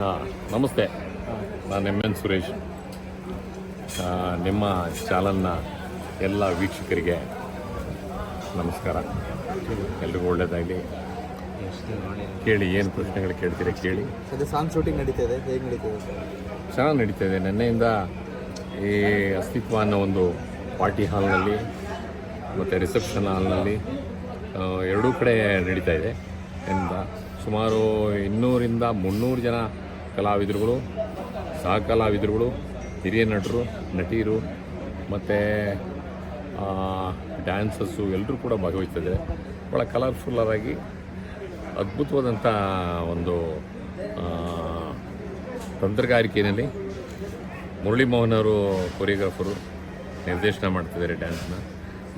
ಹಾಂ ನಮಸ್ತೆ. ನಾನು ಎಂ ಎನ್ ಸುರೇಶ್. ನಿಮ್ಮ ಚಾನಲ್ನ ಎಲ್ಲ ವೀಕ್ಷಕರಿಗೆ ನಮಸ್ಕಾರ. ಎಲ್ರಿಗೂ ಒಳ್ಳೆಯದಾಗಲಿ ಕೇಳಿ ಏನು ಪ್ರಶ್ನೆಗಳು ಕೇಳ್ತೀರಾ ಕೇಳಿ. ಅದೇ ಸಾಂಗ್ ಶೂಟಿಂಗ್ ನಡೀತಾ ಇದೆ ಹೇಗೆ ನಡೀತಿದೆ ಸರ್ ಚೆನ್ನಾಗಿ ನಡೀತಾ ಇದೆ. ನಿನ್ನೆಯಿಂದ ಈ ಅಸ್ತಿತ್ವ ಅನ್ನೋ ಒಂದು ಪಾರ್ಟಿ ಹಾಲ್ನಲ್ಲಿ ಮತ್ತು ರಿಸೆಪ್ಷನ್ ಹಾಲ್ನಲ್ಲಿ ಎರಡೂ ಕಡೆ ನಡೀತಾ ಇದೆ. ಇಂದ ಸುಮಾರು ಇನ್ನೂರಿಂದ ಮುನ್ನೂರು ಜನ ಕಲಾವಿದರುಗಳು ಸಹ ಕಲಾವಿದರುಗಳು ಹಿರಿಯ ನಟರು ನಟಿಯರು ಮತ್ತು ಡ್ಯಾನ್ಸಸ್ಸು ಎಲ್ಲರೂ ಕೂಡ ಭಾಗವಹಿಸ್ತಿದ್ದಾರೆ. ಭಾಳ ಕಲರ್ಫುಲ್ಲರಾಗಿ ಅದ್ಭುತವಾದಂಥ ಒಂದು ತಂತ್ರಗಾರಿಕೆಯಲ್ಲಿ ಮುರಳಿ ಮೋಹನ್ ಅವರು ಕೊರಿಯೋಗ್ರಾಫರು ನಿರ್ದೇಶನ ಮಾಡ್ತಿದ್ದಾರೆ ಡ್ಯಾನ್ಸ್ನ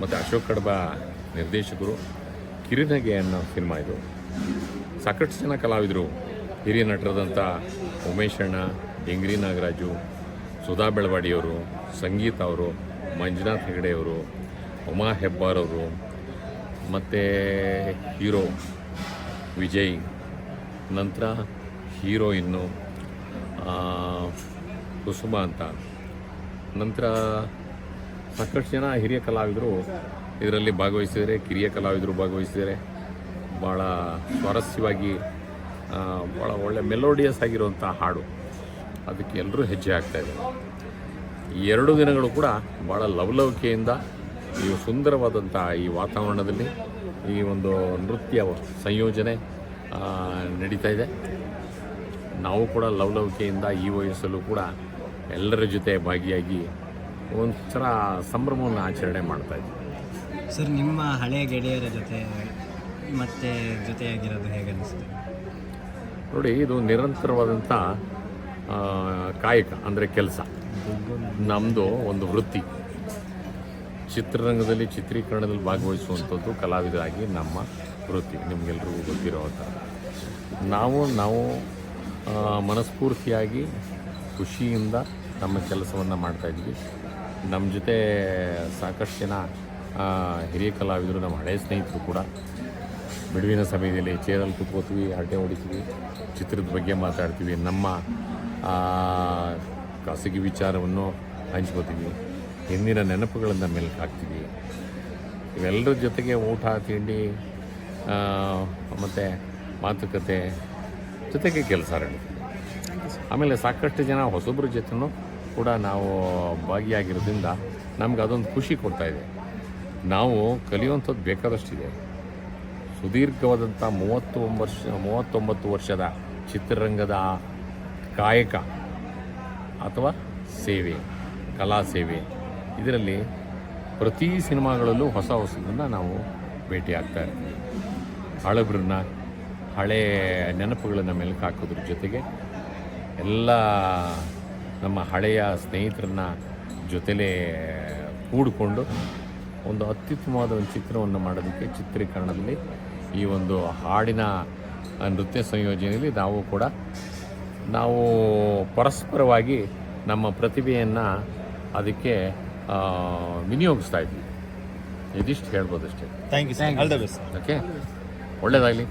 ಮತ್ತು ಅಶೋಕ್ ಕಡಬ ನಿರ್ದೇಶಕರು. ಕಿರಿನಗೆ ಅನ್ನೋ ಸಿನಿಮಾ ಇದು. ಸಾಕಷ್ಟು ಜನ ಕಲಾವಿದರು ಹಿರಿಯ ನಟರಾದಂಥ ಉಮೇಶ್ ಅಣ್ಣ, ಡಿಂಗ್ರಿ ನಾಗರಾಜು, ಸುಧಾ ಬೆಳವಾಡಿಯವರು, ಸಂಗೀತ ಅವರು, ಮಂಜುನಾಥ್ ಹೆಗಡೆಯವರು ಉಮಾ ಹೆಬ್ಬಾರ್ ಅವರು, ಮತ್ತು ಹೀರೋ ವಿಜಯ್, ನಂತರ ಹೀರೋಯಿನ್ನು ಕುಸುಮ ಅಂತ. ನಂತರ ಸಾಕಷ್ಟು ಜನ ಹಿರಿಯ ಕಲಾವಿದರು ಇದರಲ್ಲಿ ಭಾಗವಹಿಸಿದರೆ ಕಿರಿಯ ಕಲಾವಿದರು ಭಾಗವಹಿಸಿದರೆ ಭಾಳ ಸ್ವಾರಸ್ಯವಾಗಿ ಭಾಳ ಒಳ್ಳೆ ಮೆಲೋಡಿಯಸ್ ಆಗಿರುವಂಥ ಹಾಡು. ಅದಕ್ಕೆ ಎಲ್ಲರೂ ಹೆಜ್ಜೆ ಆಗ್ತಾಯಿದೆ ಎರಡು ದಿನಗಳು ಕೂಡ ಭಾಳ ಲವಲವಿಕೆಯಿಂದ ಈ ಸುಂದರವಾದಂಥ ಈ ವಾತಾವರಣದಲ್ಲಿ ಈ ಒಂದು ನೃತ್ಯ ಸಂಯೋಜನೆ ನಡೀತಾ ಇದೆ. ನಾವು ಕೂಡ ಲವಲವಿಕೆಯಿಂದ ಈ ವಯಸ್ಸಲ್ಲೂ ಕೂಡ ಎಲ್ಲರ ಜೊತೆ ಭಾಗಿಯಾಗಿ ಒಂಥರ ಸಂಭ್ರಮವನ್ನು ಆಚರಣೆ ಮಾಡ್ತಾ ಇದ್ದೀವಿ. ಸರ್, ನಿಮ್ಮ ಹಳೆಯ ಗೆಳೆಯರ ಜೊತೆ ಮತ್ತೆ ಜೊತೆಯಾಗಿರೋದು ಹೇಗೆ ಅನಿಸುತ್ತೆ ನೋಡಿ, ಇದು ನಿರಂತರವಾದಂಥ ಕಾಯಕ, ಅಂದರೆ ಕೆಲಸ. ನಮ್ಮದು ಒಂದು ವೃತ್ತಿ. ಚಿತ್ರರಂಗದಲ್ಲಿ ಚಿತ್ರೀಕರಣದಲ್ಲಿ ಭಾಗವಹಿಸುವಂಥದ್ದು ಕಲಾವಿದರಾಗಿ ನಮ್ಮ ವೃತ್ತಿ. ನಿಮಗೆಲ್ರಿಗೂ ಥರ ನಾವು ನಾವು ಮನಸ್ಫೂರ್ತಿಯಾಗಿ, ಖುಷಿಯಿಂದ ನಮ್ಮ ಕೆಲಸವನ್ನು ಮಾಡ್ತಾಯಿದ್ವಿ ನಮ್ಮ ಜೊತೆ ಸಾಕಷ್ಟು ಜನ ಹಿರಿಯ ಕಲಾವಿದರು, ನಮ್ಮ ಹಳೆಯ ಸ್ನೇಹಿತರು ಕೂಡ ಬಿಡುವಿನ ಸಮಯದಲ್ಲಿ ಚೇರಲ್ಲಿ ಕೂತ್ಕೋತೀವಿ, ಹರಟೆ ಹೊಡಿತೀವಿ, ಚಿತ್ರದ ಬಗ್ಗೆ ಮಾತಾಡ್ತೀವಿ, ನಮ್ಮ ಖಾಸಗಿ ವಿಚಾರವನ್ನು ಹಂಚ್ಕೋತೀವಿ, ಹಿಂದಿನ ನೆನಪುಗಳನ್ನು ಮೆಲ್ಕು ಹಾಕ್ತೀವಿ ಇವೆಲ್ಲರ ಜೊತೆಗೆ ಊಟ, ತಿಂಡಿ ಮತ್ತು ಮಾತುಕತೆ ಜೊತೆಗೆ ಕೆಲಸ ನಡೀತೀವಿ ಆಮೇಲೆ ಸಾಕಷ್ಟು ಜನ ಹೊಸಬ್ರ ಜೊತೆನೂ ಕೂಡ ನಾವು ಭಾಗಿಯಾಗಿರೋದ್ರಿಂದ ನಮ್ಗೆ ಅದೊಂದು ಖುಷಿ ಕೊಡ್ತಾ ಇದೆ. ನಾವು ಕಲಿಯುವಂಥದ್ದು ಬೇಕಾದಷ್ಟಿದೆ. ಸುದೀರ್ಘವಾದಂಥ ಮೂವತ್ತು ವರ್ಷ ಮೂವತ್ತೊಂಬತ್ತು ವರ್ಷದ ಚಿತ್ರರಂಗದ ಕಾಯಕ ಅಥವಾ ಸೇವೆ, ಕಲಾ ಸೇವೆ. ಇದರಲ್ಲಿ ಪ್ರತಿ ಸಿನಿಮಾಗಳಲ್ಲೂ ಹೊಸ ಹೊಸದನ್ನು ನಾವು ಭೇಟಿಯಾಗ್ತಾ ಇರ್ತೀವಿ. ಹಳಬ್ರನ್ನ ಹಳೆ ನೆನಪುಗಳನ್ನು ಮೆಲುಕು ಹಾಕೋದ್ರ ಜೊತೆಗೆ ಎಲ್ಲ ನಮ್ಮ ಹಳೆಯ ಸ್ನೇಹಿತರನ್ನ ಜೊತೆಲೇ ಕೂಡಿಕೊಂಡು ಒಂದು ಅತ್ಯುತ್ತಮವಾದ ಒಂದು ಚಿತ್ರವನ್ನು ಮಾಡೋದಕ್ಕೆ ಚಿತ್ರೀಕರಣದಲ್ಲಿ ಈ ಒಂದು ಹಾಡಿನ ನೃತ್ಯ ಸಂಯೋಜನೆಯಲ್ಲಿ ನಾವು ಕೂಡ ನಾವು ಪರಸ್ಪರವಾಗಿ ನಮ್ಮ ಪ್ರತಿಭೆಯನ್ನು ಅದಕ್ಕೆ ವಿನಿಯೋಗಿಸ್ತಾ ಇದ್ವಿ. ಇದಿಷ್ಟು ಹೇಳ್ಬೋದು ಅಷ್ಟೇ. Thank you all the best okay. ಒಳ್ಳೇದಾಗಲಿ.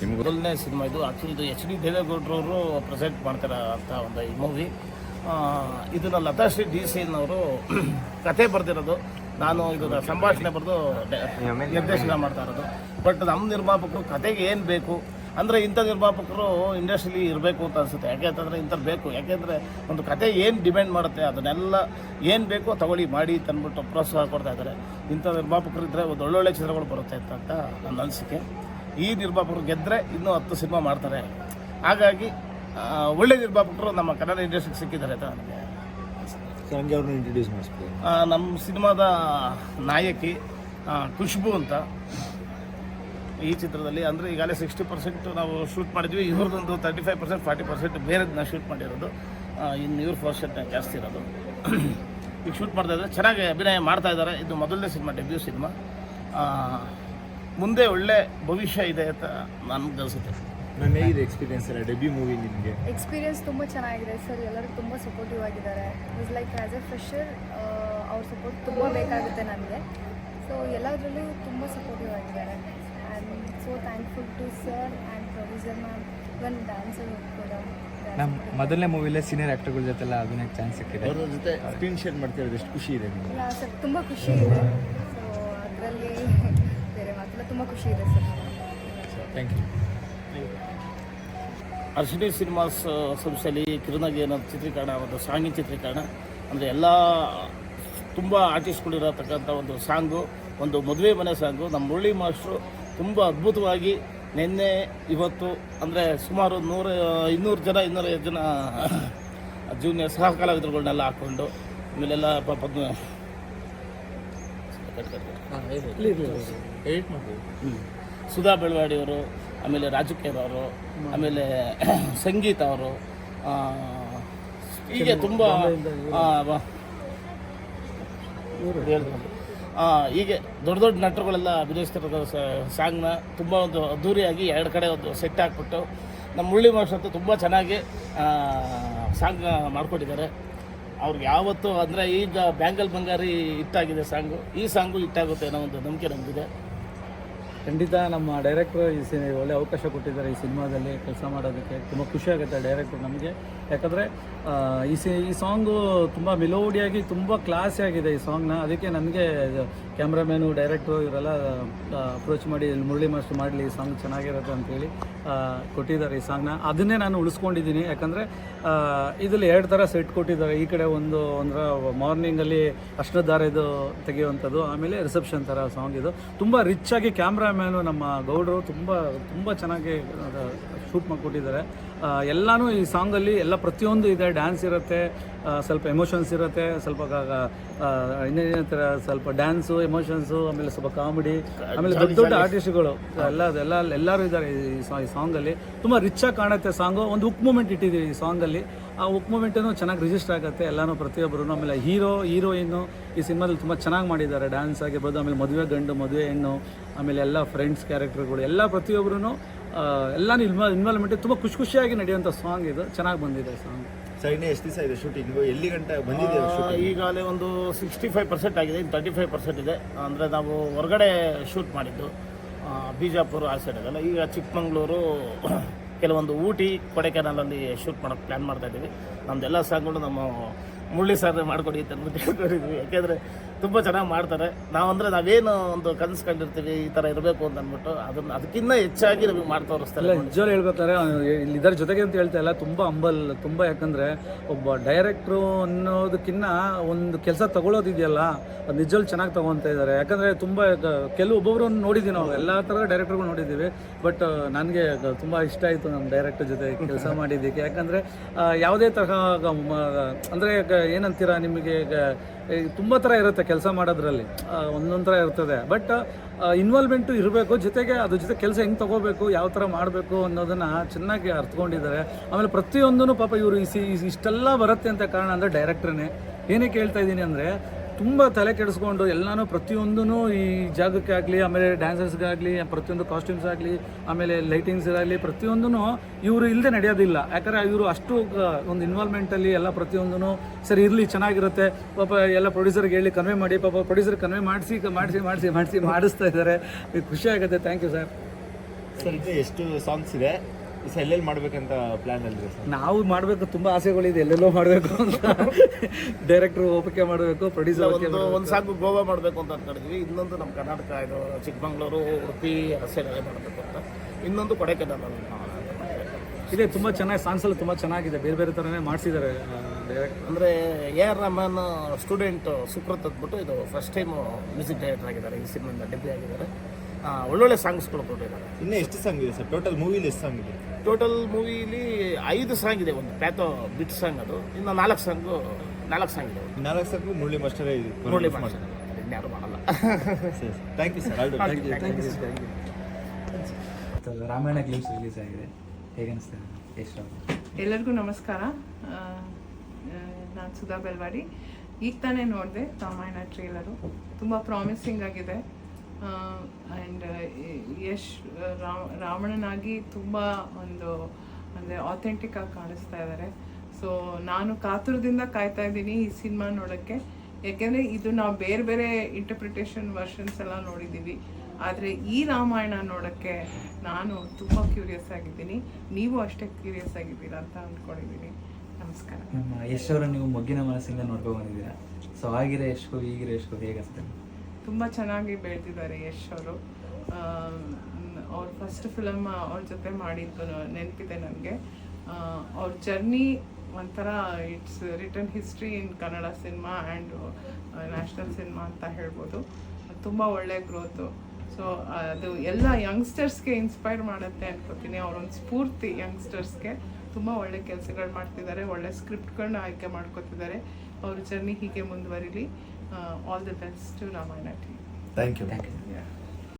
ನಿಮ್ಗೆ. ಮೊದಲನೇ ಸಿನಿಮಾ ಇದು ಆ್ಯಕ್ಚುಲಿ ಇದು ಎಚ್ ಡಿ ದೇವೇಗೌಡರವರು ಪ್ರೆಸೆಂಟ್ ಮಾಡ್ತಾರೆ ಅಂತ ಒಂದು ಈ ಮೂವಿ ಇದನ್ನು ಲತಾಶ್ರೀ ಡಿ ಸಿನವರು ಕತೆ ಬರೆದಿರೋದು. ನಾನು ಇದು ಸಂಭಾಷಣೆ ಬರೆದು ನಿರ್ದೇಶನ ಮಾಡ್ತಾ ಇರೋದು. ಬಟ್ ನಮ್ಮ ನಿರ್ಮಾಪಕರು ಕತೆಗೆ ಏನು ಬೇಕು? ಅಂದರೆ ಇಂಥ ನಿರ್ಮಾಪಕರು ಇಂಡಸ್ಟ್ರಿಲಿ ಇರಬೇಕು ಅಂತ ಅನಿಸುತ್ತೆ. ಯಾಕೆ ಅಂತಂದರೆ ಇಂಥದ್ದು ಬೇಕು. ಯಾಕೆಂದರೆ ಒಂದು ಕತೆ ಏನು ಡಿಮ್ಯಾಂಡ್ ಮಾಡುತ್ತೆ, ಅದನ್ನೆಲ್ಲ ಏನು ಬೇಕೋ ತಗೊಳ್ಳಿ, ಮಾಡಿ ತಂದ್ಬಿಟ್ಟು ಪ್ರೋತ್ಸಾಹ ಕೊಡ್ತಾ ಇದ್ದಾರೆ. ಇಂಥ ನಿರ್ಮಾಪಕರು ಇದ್ದರೆ ಒಂದು ಒಳ್ಳೊಳ್ಳೆ ಚಿತ್ರಗಳು ಬರುತ್ತೆ ಅಂತ ನನ್ನ ಅನಿಸಿಕೆ. ಈ ನಿರ್ಮಾಪಕರು ಗೆದ್ದರೆ ಇನ್ನೂ ಹತ್ತು ಸಿನಿಮಾ ಮಾಡ್ತಾರೆ. ಹಾಗಾಗಿ ಒಳ್ಳೆ ನಿರ್ಮಾಪಕರು ನಮ್ಮ ಕನ್ನಡ ಇಂಡಸ್ಟ್ರಿಗೆ ಸಿಕ್ಕಿದ್ದಾರೆ ಅಂತ ನನಗೆ ಹಂಗೆ ಅವ್ರನ್ನ ಇಂಟ್ರೊಡ್ಯೂಸ್ ನಮ್ಮ ಸಿನಿಮಾದ ನಾಯಕಿ ಖುಷ್ಬು ಅಂತ. ಈ ಚಿತ್ರದಲ್ಲಿ ಅಂದರೆ ಈಗಾಗಲೇ ಸಿಕ್ಸ್ಟಿ ಪರ್ಸೆಂಟ್ ನಾವು ಶೂಟ್ ಮಾಡಿದ್ವಿ. ಇವ್ರದ್ದೊಂದು thirty five percent forty percent ಬೇರೆದನ್ನ shoot ಮಾಡಿರೋದು. ಇನ್ನು ಇವ್ರ ಪರ್ಸೆಂಟ್ ಜಾಸ್ತಿ ಇರೋದು. ಈಗ ಶೂಟ್ ಮಾಡ್ತಾ ಇದ್ದಾರೆ. ಚೆನ್ನಾಗಿ ಅಭಿನಯ ಮಾಡ್ತಾ ಇದ್ದಾರೆ. ಇದು ಮೊದಲನೇ ಸಿನಿಮಾ ಡೆಬ್ಯೂ ಸಿನಿಮಾ. ಮುಂದೆ ಒಳ್ಳೆ ಭವಿಷ್ಯ ಇದೆ ಅಂತ ನನಗೆ ಅನಿಸುತ್ತೆ. ನಾನು ಹೇಗಿದೆ ಎಕ್ಸ್ಪೀರಿಯನ್ಸ್ ಎಲ್ಲ ಡೆಬ್ಯೂ ಮೂವಿ ನಿಮಗೆ? ಎಕ್ಸ್ಪೀರಿಯನ್ಸ್ ತುಂಬ ಚೆನ್ನಾಗಿದೆ ಸರ್. ಎಲ್ಲರೂ ತುಂಬ ಸಪೋರ್ಟಿವ್ ಆಗಿದ್ದಾರೆ. Is like as a fresher ಅವ್ರ ಸಪೋರ್ಟ್ ತುಂಬ ಬೇಕಾಗುತ್ತೆ ನನಗೆ ಸೊ ಎಲ್ಲದರಲ್ಲೂ ತುಂಬ ಸಪೋರ್ಟಿವ್ ಆಗಿದ್ದಾರೆ. And so thankful to sir and producer ma'am even dancer ಕೂಡ. ನಮ್ಮ ಮೊದಲನೇ ಮೂವಿಲೇ ಸೀನಿಯರ್ ಆ್ಯಕ್ಟರ್ಗಳ ಜೊತೆ ಎಲ್ಲ ಅಭಿನಯಕ್ಕೆ ಚಾನ್ಸ್ ಸಿಕ್ಕಿದೆ. ಅವ್ರ ಜೊತೆ ಸ್ಕ್ರೀನ್ ಶೇರ್ ಮಾಡ್ತಿರೋದು ಎಷ್ಟು ಖುಷಿ ಇದೆ ನಿಮಗೆ? ಸರ್ ತುಂಬ ಖುಷಿ ಇದೆ. ಸೊ ಅದರಲ್ಲಿ ಬೇರೆ ಮಾತಿಲ್ಲ ತುಂಬ ಖುಷಿ ಇದೆ sir. Thank you Arshini cinemas ಸಂಸ್ಥೆಯಲ್ಲಿ ಕಿರುನಗೆ ಅನ್ನೋ ಚಿತ್ರೀಕರಣ ಒಂದು ಸಾಂಗಿನ ಚಿತ್ರೀಕರಣ ಅಂದರೆ ಎಲ್ಲ ತುಂಬ ಆರ್ಟಿಸ್ಟ್ಗಳಿರತಕ್ಕಂಥ ಒಂದು ಸಾಂಗು ಒಂದು ಮದುವೆ ಮನೆ ಸಾಂಗು. ನಮ್ಮ ಮುರಳಿ ಮಾಸ್ಟ್ರು ತುಂಬ ಅದ್ಭುತವಾಗಿ ನಿನ್ನೆ ಇವತ್ತು ಅಂದರೆ ಸುಮಾರು ನೂರ ಇನ್ನೂರು ಜನ ಇನ್ನೂರೈದು ಜನ ಜೂನಿಯರ್ ಸಹ ಕಲಾವಿದರುಗಳನ್ನೆಲ್ಲ ಹಾಕ್ಕೊಂಡು ಆಮೇಲೆಲ್ಲ ಪದ್ಮ. ಸುಧಾ ಬೆಳವಾಡಿಯವರು ಆಮೇಲೆ ರಾಜು ಕೇರ್ ಅವರು ಆಮೇಲೆ ಸಂಗೀತ ಅವರು ಹೀಗೆ ತುಂಬ ಹೀಗೆ ದೊಡ್ಡ ದೊಡ್ಡ ನಟರುಗಳೆಲ್ಲ ಅಭಿನಯಿಸ್ತಿರೋ ಸಾಂಗ್ನ ತುಂಬ ಒಂದು ಅದ್ದೂರಿಯಾಗಿ ಎರಡು ಕಡೆ ಒಂದು ಸೆಟ್ ಹಾಕ್ಬಿಟ್ಟು ನಮ್ಮ ಮುಳ್ಳಿ ಮಾಸ್ಟರ್ ಅಂತೂ ತುಂಬ ಚೆನ್ನಾಗಿ ಸಾಂಗ್ ಮಾಡ್ಕೊಟ್ಟಿದ್ದಾರೆ. ಅವ್ರಿಗೆ ಯಾವತ್ತು ಅಂದರೆ ಈಗ ಬ್ಯಾಂಗಲ್ ಬಂಗಾರಿ ಹಿಟ್ಟಾಗಿದೆ ಸಾಂಗು. ಈ ಸಾಂಗು ಹಿಟ್ಟಾಗುತ್ತೆ ಅನ್ನೋ ಒಂದು ನಂಬಿಕೆ ನಮಗಿದೆ. ಖಂಡಿತ ನಮ್ಮ ಡೈರೆಕ್ಟ್ರು ಈ ಸಿ ಒಳ್ಳೆ ಅವಕಾಶ ಕೊಟ್ಟಿದ್ದಾರೆ ಈ ಸಿನಿಮಾದಲ್ಲಿ, ಕೆಲಸ ಮಾಡೋದಕ್ಕೆ. ತುಂಬ ಖುಷಿ ಆಗುತ್ತೆ ಡೈರೆಕ್ಟ್ರು ನಮಗೆ. ಯಾಕಂದರೆ ಈ ಸಿ, ಈ ಸಾಂಗು ತುಂಬ ಮೆಲೋಡಿಯಾಗಿ ತುಂಬ ಕ್ಲಾಸಿಯಾಗಿದೆ ಈ ಸಾಂಗ್ನ ಅದಕ್ಕೆ ನನಗೆ ಕ್ಯಾಮ್ರಾಮ್ಯಾನು ಡೈರೆಕ್ಟ್ರು ಇವರೆಲ್ಲ ಅಪ್ರೋಚ್ ಮಾಡಿ, ಇಲ್ಲಿ ಮುರಳಿ ಮಾಸ್ಟರ್ ಮಾಡಲಿ, ಈ ಸಾಂಗ್ ಚೆನ್ನಾಗಿರುತ್ತೆ ಅಂತೇಳಿ ಕೊಟ್ಟಿದ್ದಾರೆ ಈ ಸಾಂಗ್ನ ಅದನ್ನೇ ನಾನು ಉಳಿಸ್ಕೊಂಡಿದ್ದೀನಿ. ಯಾಕಂದರೆ ಇದರಲ್ಲಿ ಎರಡು ಥರ ಸೆಟ್ ಕೊಟ್ಟಿದ್ದಾರೆ. ಈ ಕಡೆ ಒಂದು ಅಂದರೆ ಮಾರ್ನಿಂಗಲ್ಲಿ ಅಷ್ಟದಾರದು ತೆಗೆಯುವಂಥದ್ದು, ಆಮೇಲೆ ರಿಸೆಪ್ಷನ್ ಥರ ಸಾಂಗ್ ಇದು. ತುಂಬ ರಿಚ್ ಆಗಿ ಕ್ಯಾಮ್ರಾಮ್ಯಾನು ನಮ್ಮ ಗೌಡರು ತುಂಬ ತುಂಬ ಚೆನ್ನಾಗಿ ಶೂಟ್ ಮಾಡಿಕೊಟ್ಟಿದ್ದಾರೆ ಎಲ್ಲನೂ ಈ ಸಾಂಗಲ್ಲಿ ಎಲ್ಲ ಪ್ರತಿಯೊಂದು ಇದೆ. ಡ್ಯಾನ್ಸ್ ಇರುತ್ತೆ ಸ್ವಲ್ಪ ಎಮೋಷನ್ಸ್ ಇರುತ್ತೆ ಸ್ವಲ್ಪ ಇನ್ನೇನೇ ಥರ ಸ್ವಲ್ಪ ಡ್ಯಾನ್ಸು ಎಮೋಷನ್ಸು ಆಮೇಲೆ ಸ್ವಲ್ಪ ಕಾಮಿಡಿ ಆಮೇಲೆ ದೊಡ್ಡ ದೊಡ್ಡ ಆರ್ಟಿಸ್ಟ್ಗಳು. ಎಲ್ಲ ಎಲ್ಲ ಎಲ್ಲರೂ ಇದ್ದಾರೆ ಈ ಸಾಂಗಲ್ಲಿ. ತುಂಬ ರಿಚಾಗಿ ಕಾಣುತ್ತೆ ಸಾಂಗು. ಒಂದು ಉಕ್ ಮೂಮೆಂಟ್ ಇಟ್ಟಿದ್ದೀವಿ ಈ ಸಾಂಗಲ್ಲಿ. ಆ ಉಕ್ ಮೂಮೆಂಟನ್ನು ಚೆನ್ನಾಗಿ ರಿಜಿಸ್ಟರ್ ಆಗುತ್ತೆ. ಎಲ್ಲನೂ ಪ್ರತಿಯೊಬ್ಬರು ಆಮೇಲೆ ಹೀರೋ ಹೀರೋಯಿನ್ನು ಈ ಸಿನಿಮಾದಲ್ಲಿ ತುಂಬ ಚೆನ್ನಾಗಿ ಮಾಡಿದ್ದಾರೆ. ಡ್ಯಾನ್ಸ್ ಆಗಿರ್ಬೋದು ಆಮೇಲೆ ಮದುವೆ ಗಂಡು ಮದುವೆ ಹೆಣ್ಣು ಆಮೇಲೆ ಎಲ್ಲ ಫ್ರೆಂಡ್ಸ್ ಕ್ಯಾರೆಕ್ಟರ್ಗಳು ಎಲ್ಲ ಪ್ರತಿಯೊಬ್ಬರೂ ಎಲ್ಲನೂ ಇನ್ವಾಲ್ ಇನ್ವಾಲ್ವ್ಮೆಂಟ್ ತುಂಬ ಖುಷಿ ಖುಷಿಯಾಗಿ ನಡೆಯುವಂಥ ಸಾಂಗ್ ಇದು. ಚೆನ್ನಾಗಿ ಬಂದಿದೆ ಸಾಂಗ್ ಸರ್ ಇನ್ನೂ ಎಷ್ಟು ದಿವಸ ಇದೆ ಶೂಟಿಂಗ್ ಎಲ್ಲಿ ಗಂಟೆ ಬಂದಿದೆ ಈಗಾಗಲೇ ಒಂದು ಸಿಕ್ಸ್ಟಿ ಫೈವ್ ಪರ್ಸೆಂಟ್ ಆಗಿದೆ. ಇನ್ನು ತರ್ಟಿ ಫೈವ್ ಪರ್ಸೆಂಟ್ ಇದೆ. ಅಂದರೆ ನಾವು ಹೊರಗಡೆ ಶೂಟ್ ಮಾಡಿದ್ದು ಬಿಜಾಪುರ ಆ ಸೈಡಲ್ಲ ಈಗ ಚಿಕ್ಕಮಂಗ್ಳೂರು ಕೆಲವೊಂದು ಊಟಿ ಕೊಡೆಕೆನಲಲ್ಲಿ ಶೂಟ್ ಮಾಡೋಕ್ಕೆ ಪ್ಲ್ಯಾನ್ ಮಾಡ್ತಾ ಇದ್ದೀವಿ. ನಮ್ಮದೆಲ್ಲ ಸಾಂಗ್ಗಳು ನಮ್ಮ ಮುರಳಿ ಸರ್ ಮಾಡಿಕೊಡಿ ಅಂತ ಹೇಳ್ಕೊಂಡಿದ್ವಿ ಯಾಕೆಂದರೆ ತುಂಬ ಚೆನ್ನಾಗಿ ಮಾಡ್ತಾರೆ. ನಾವಂದರೆ ನಾವೇನು ಒಂದು ಕನಸು ಕಂಡಿರ್ತೀವಿ ಈ ಥರ ಇರಬೇಕು ಅಂತ ಅಂದ್ಬಿಟ್ಟು ಅದನ್ನು ಅದಕ್ಕಿಂತ ಹೆಚ್ಚಾಗಿ ನಮಗೆ ಮಾಡ್ತಾ ತೋರಿಸ್ತಾರೆ ನಿಜವಾಗ್ಲೂ ಹೇಳ್ಬೇಕಾದ್ರೆ ಇದರ ಜೊತೆಗೆ ಅಂತ ಹೇಳ್ತಾ ಇಲ್ಲ ತುಂಬ ಅಂಬಲ್ ತುಂಬ ಯಾಕಂದರೆ ಒಬ್ಬ ಡೈರೆಕ್ಟ್ರು ಅನ್ನೋದಕ್ಕಿಂತ ಒಂದು ಕೆಲಸ ತಗೊಳ್ಳೋದಿದೆಯಲ್ಲ ಅದು ನಿಜವಾಗ್ಲೂ ಚೆನ್ನಾಗಿ ತಗೊತಾ ಇದ್ದಾರೆ. ಯಾಕಂದರೆ ತುಂಬ ಕೆಲವು ಒಬ್ಬೊಬ್ರು ನೋಡಿದ್ದೀವಿ ನಾವು ಎಲ್ಲ ಥರದ ಡೈರೆಕ್ಟ್ರುಗಳು ನೋಡಿದ್ದೀವಿ ಬಟ್ ನನಗೆ ತುಂಬ ಇಷ್ಟ ಆಯಿತು ನಮ್ಮ ಡೈರೆಕ್ಟರ್ ಜೊತೆ ಕೆಲಸ ಮಾಡಿದ್ದಕ್ಕೆ. ಯಾಕಂದರೆ ಯಾವುದೇ ತರಹ ಅಂದರೆ ಏನಂತೀರ ನಿಮಗೆ ತುಂಬ ಥರ ಇರುತ್ತೆ ಕೆಲಸ ಮಾಡೋದ್ರಲ್ಲಿ. ಒಂದೊಂದು ಥರ ಇರ್ತದೆ. ಬಟ್ ಇನ್ವಾಲ್ವ್ಮೆಂಟು ಇರಬೇಕು, ಜೊತೆಗೆ ಅದ್ರ ಜೊತೆ ಕೆಲಸ ಹೆಂಗೆ ತಗೋಬೇಕು, ಯಾವ ಥರ ಮಾಡಬೇಕು ಅನ್ನೋದನ್ನು ಚೆನ್ನಾಗಿ ಅರ್ಥಕೊಂಡಿದ್ದಾರೆ ಆಮೇಲೆ ಪ್ರತಿಯೊಂದೂ ಪಾಪ ಇವರು ಇಷ್ಟೆಲ್ಲ ಬರುತ್ತೆ ಅಂತ ಕಾರಣ ಅಂದರೆ ಡೈರೆಕ್ಟ್ರೇ ಏನಕ್ಕೆ ಹೇಳ್ತಾ ಇದ್ದೀನಿ ಅಂದರೆ ತುಂಬ ತಲೆ ಕೆಡಿಸ್ಕೊಂಡು ಎಲ್ಲನೂ ಪ್ರತಿಯೊಂದೂ ಈ ಜಾಗಕ್ಕೆ ಆಗಲಿ, ಆಮೇಲೆ ಡ್ಯಾನ್ಸರ್ಸ್ಗಾಗಲಿ ಪ್ರತಿಯೊಂದು ಕಾಸ್ಟ್ಯೂಮ್ಸ್ ಆಗಲಿ, ಆಮೇಲೆ ಲೈಟಿಂಗ್ಸ್ ಆಗಲಿ ಪ್ರತಿಯೊಂದೂ ಇವರು ಇಲ್ಲದೆ ನಡೆಯೋದಿಲ್ಲ. ಯಾಕಂದರೆ ಇವರು ಅಷ್ಟು ಒಂದು ಇನ್ವಾಲ್ವ್ಮೆಂಟಲ್ಲಿ ಎಲ್ಲ ಪ್ರತಿಯೊಂದೂ ಸರಿ ಇರಲಿ, ಚೆನ್ನಾಗಿರುತ್ತೆ. ಪಾಪ ಎಲ್ಲ ಪ್ರೊಡ್ಯೂಸರ್ಗೆ ಹೇಳಿ ಕನ್ವೆ ಮಾಡಿ, ಪಾಪ ಪ್ರೊಡ್ಯೂಸರ್ ಕನ್ವೆ ಮಾಡಿಸಿ ಮಾಡಿಸಿ ಮಾಡಿಸಿ ಮಾಡಿಸಿ, ಮಾಡಿಸ್ತಾ ಇದ್ದಾರೆ. ಖುಷಿ ಆಗುತ್ತೆ. ಥ್ಯಾಂಕ್ ಯು ಸರ್ ಸರ್, ಇದು ಎಷ್ಟು ಸಾಂಗ್ಸ್ ಇದೆ? ಎಲ್ಲೆಲ್ಲಿ ಮಾಡ್ಬೇಕಂತ ಪ್ಲಾನ್ ಅಲ್ರಿ ಸರ್? ನಾವು ಮಾಡಬೇಕು ತುಂಬ ಆಸೆಗಳಿದೆ. ಎಲ್ಲೆಲ್ಲೋ ಮಾಡಬೇಕು ಅಂತ. ಡೈರೆಕ್ಟ್ರು ಒಪ್ಪಿಗೆ ಮಾಡಬೇಕು ಪ್ರೊಡ್ಯೂಸರ್ ಒಂದು ಒಂದು ಸಾಂಗು ಗೋವಾ ಮಾಡಬೇಕು ಅಂತ ಅನ್ಕೊಂಡಿದ್ವಿ. ಇನ್ನೊಂದು ನಮ್ಮ ಕರ್ನಾಟಕ ಇದು ಚಿಕ್ಕಮಂಗ್ಳೂರು ಉಡುಪಿ ಅರಸೆಗಳೇ ಮಾಡಬೇಕು ಅಂತ. ಇನ್ನೊಂದು ಕೊಡೆಕೆನಲ್ ಇದೆ ತುಂಬ ಚೆನ್ನಾಗಿ ಸಾಂಗ್ಸ್ ಎಲ್ಲ ತುಂಬ ಚೆನ್ನಾಗಿದೆ. ಬೇರೆ ಬೇರೆ ಥರನೇ ಮಾಡಿಸಿದ್ದಾರೆ ಡೈರೆಕ್ಟ್ ಅಂದರೆ A R Rahman student Sukrut ಅಂದ್ಬಿಟ್ಟು ಇದು ಫಸ್ಟ್ ಟೈಮ್ ಮ್ಯೂಸಿಕ್ ಡೈರೆಕ್ಟರ್ ಆಗಿದ್ದಾರೆ. ಈ ಸಿನಿಮಾದ ಡೆಬ್ಯೂ ಆಗಿದ್ದಾರೆ. ಒಳ್ಳೊಳ್ಳೆ ಸಾಂಗ್ಸ್ಗಳು ಕೊಟ್ಟಿದ್ದಾರೆ. ಇನ್ನೂ ಎಷ್ಟು ಸಾಂಗ್ ಇದೆ ಸರ್? ಟೋಟಲ್ ಮೂವಿಲಿ ಎಷ್ಟು ಸಾಂಗ್ ಇದೆ? ಟೋಟಲ್ ಮೂವಿಲಿ ಐದು ಸಾಂಗ್ ಇದೆ ಒಂದು ಪ್ಯಾಥೋ ಬಿಟ್ ಸಾಂಗ್ ಅದು. ಇನ್ನು ನಾಲ್ಕು ಸಾಂಗು ನಾಲ್ಕು ಸಾಂಗ್ ಇದೆ. ನಾಲ್ಕು ಸಾಂಗ್ ಮುರಳಿ ಮಾಸ್ಟರೇ ಇದೆ. ಮುರಳಿ ಮಾಸ್ಟರ್. ಇನ್ಯಾರು ಮಾಡಲ್ಲ. Thank you sir. Thank you thank you Ramayana glimpse release ಆಗಿದೆ. ಹೇಗೆ ಅನಿಸ್ತಾ ಎಷ್ಟು ಎಲ್ಲರಿಗೂ ನಮಸ್ಕಾರ. ನಾನು ಸುಧಾ ಬೆಲ್ವಾಡಿ ಈಗ ತಾನೇ ನೋಡಿದೆ ರಾಮಾಯಣ ಟ್ರೇಲರು ತುಂಬ ಪ್ರಾಮಿಸಿಂಗ್ ಆಗಿದೆ. ಆ್ಯಂಡ್ ಯಶ್ ರಾವಣನಾಗಿ ತುಂಬ ಒಂದು, ಅಂದರೆ ಆಥೆಂಟಿಕ್ ಆಗಿ ಕಾಣಿಸ್ತಾ ಇದ್ದಾರೆ ಸೊ ನಾನು ಕಾತುರದಿಂದ ಕಾಯ್ತಾ ಇದ್ದೀನಿ ಈ ಸಿನಿಮಾ ನೋಡೋಕ್ಕೆ. ಯಾಕೆಂದರೆ ಇದು ನಾವು ಬೇರೆ ಬೇರೆ ಇಂಟರ್ಪ್ರಿಟೇಷನ್ ವರ್ಷನ್ಸ್ ಎಲ್ಲ ನೋಡಿದ್ದೀವಿ. ಆದರೆ ಈ ರಾಮಾಯಣ ನೋಡೋಕ್ಕೆ ನಾನು ತುಂಬ ಕ್ಯೂರಿಯಸ್ ಆಗಿದ್ದೀನಿ. ನೀವು ಅಷ್ಟೇ ಕ್ಯೂರಿಯಸ್ ಆಗಿದ್ದೀರಾ ಅಂತ ಅಂದ್ಕೊಂಡಿದ್ದೀನಿ. ನಮಸ್ಕಾರ. ಯಶ್ ಅವರು ನೀವು ಮೊಗ್ಗಿನ ಮನಸ್ಸಿಂದ ನೋಡ್ಕೊಂಡು ಬಂದಿದ್ದೀರಾ. ಸೊ ಆಗಿರೋ ಯಶ್ಗೂ ಈಗಿರೋ ಯಶ್ಗೂ ಹೇಗನ್ಸುತ್ತೆ ತುಂಬ ಚೆನ್ನಾಗಿ ಬೆಳೆದಿದ್ದಾರೆ ಯಶ್ ಅವರು. ಅವ್ರ ಫಸ್ಟ್ ಫಿಲಮ್ ಅವ್ರ ಜೊತೆ ಮಾಡಿದ್ದು ನೆನಪಿದೆ ನನಗೆ. ಅವ್ರ ಜರ್ನಿ ಒಂಥರ it's return history in Kannada cinema and national cinema ಅಂತ ಹೇಳ್ಬೋದು. ತುಂಬ ಒಳ್ಳೆ ಗ್ರೋತು ಸೊ ಅದು ಎಲ್ಲ ಯಂಗ್ಸ್ಟರ್ಸ್ಗೆ ಇನ್ಸ್ಪೈರ್ ಮಾಡುತ್ತೆ ಅನ್ಕೋತೀನಿ. ಅವರೊಂದು ಸ್ಫೂರ್ತಿ ಯಂಗ್ಸ್ಟರ್ಸ್ಗೆ ತುಂಬ ಒಳ್ಳೆ ಕೆಲಸಗಳು ಮಾಡ್ತಿದ್ದಾರೆ, ಒಳ್ಳೆ ಸ್ಕ್ರಿಪ್ಟ್ಗಳನ್ನ ಆಯ್ಕೆ ಮಾಡ್ಕೋತಿದ್ದಾರೆ. ಅವ್ರ ಜರ್ನಿ ಹೀಗೆ ಮುಂದುವರಿಲಿ. uh, all the best to Ramayana team. Thank you. Thank you. Yeah.